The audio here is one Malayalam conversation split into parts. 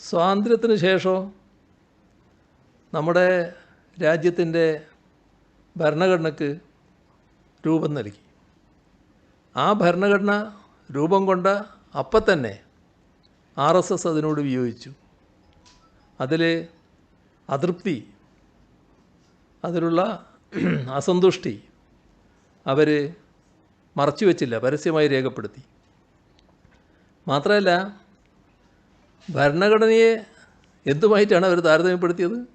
സ്വാതന്ത്ര്യത്തിന് ശേഷം നമ്മുടെ രാജ്യത്തിന്റെ ഭരണഘടനയ്ക്ക് രൂപം നൽകി. ആ ഭരണഘടന രൂപം കൊണ്ട അപ്പം തന്നെ ആർ എസ് എസ് അതിനോട് വിയോജിച്ചു. അതിൽ അതൃപ്തി അതിലുള്ള അസന്തുഷ്ടി അവർ മറച്ചു വച്ചില്ല പരസ്യമായി രേഖപ്പെടുത്തി. മാത്രമല്ല ഭരണഘടനയെ എന്തുമായിട്ടാണ് അവർ താരതമ്യപ്പെടുത്തിയത്?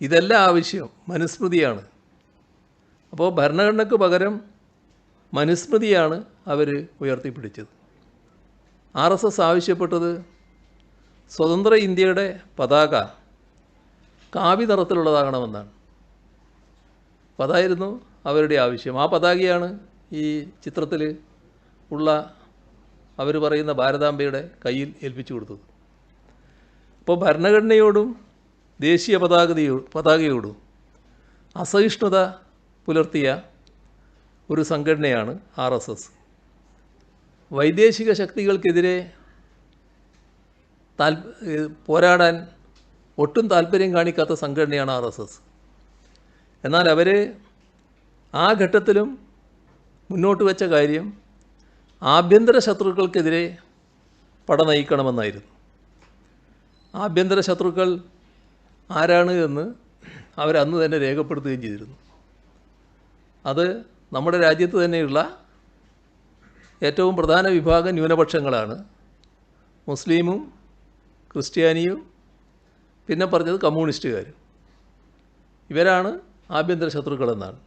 ഇതെല്ലാം ആവശ്യം മനുസ്മൃതിയാണ്. അപ്പോൾ ഭരണഘടനയ്ക്ക് പകരം മനുസ്മൃതിയാണ് അവർ ഉയർത്തിപ്പിടിച്ചത്. ആർ എസ് എസ് ആവശ്യപ്പെട്ടത് സ്വതന്ത്ര ഇന്ത്യയുടെ പതാക കാവി നിറത്തിലുള്ളതാകണമെന്നാണ്. അപ്പോൾ അതായിരുന്നു അവരുടെ ആവശ്യം. ആ പതാകയാണ് ഈ ചിത്രത്തിൽ ഉള്ള അവർ പറയുന്ന ഭാരതാംബയുടെ കയ്യിൽ ഏൽപ്പിച്ചു കൊടുത്തത്. അപ്പോൾ ഭരണഘടനയോടും ദേശീയ പതാകതയോ പതാകയോടും അസഹിഷ്ണുത പുലർത്തിയ ഒരു സംഘടനയാണ് ആർ എസ് എസ്. വൈദേശിക ശക്തികൾക്കെതിരെ താൽ പോരാടാൻ ഒട്ടും താല്പര്യം കാണിക്കാത്ത സംഘടനയാണ് ആർ എസ് എസ്. എന്നാൽ അവർ ആ ഘട്ടത്തിലും മുന്നോട്ട് വെച്ച കാര്യം ആഭ്യന്തര ശത്രുക്കൾക്കെതിരെ പട നയിക്കണമെന്നായിരുന്നു. ആഭ്യന്തര ശത്രുക്കൾ ആരാണ് എന്ന് അവരന്ന് തന്നെ രേഖപ്പെടുത്തുകയും ചെയ്തിരുന്നു. അത് നമ്മുടെ രാജ്യത്ത് തന്നെയുള്ള ഏറ്റവും പ്രധാന വിഭാഗം ന്യൂനപക്ഷങ്ങളാണ്. മുസ്ലിമും ക്രിസ്ത്യാനിയും പിന്നെ പറഞ്ഞത് കമ്മ്യൂണിസ്റ്റുകാരും. ഇവരാണ് ആഭ്യന്തര ശത്രുക്കളെന്നാണ്.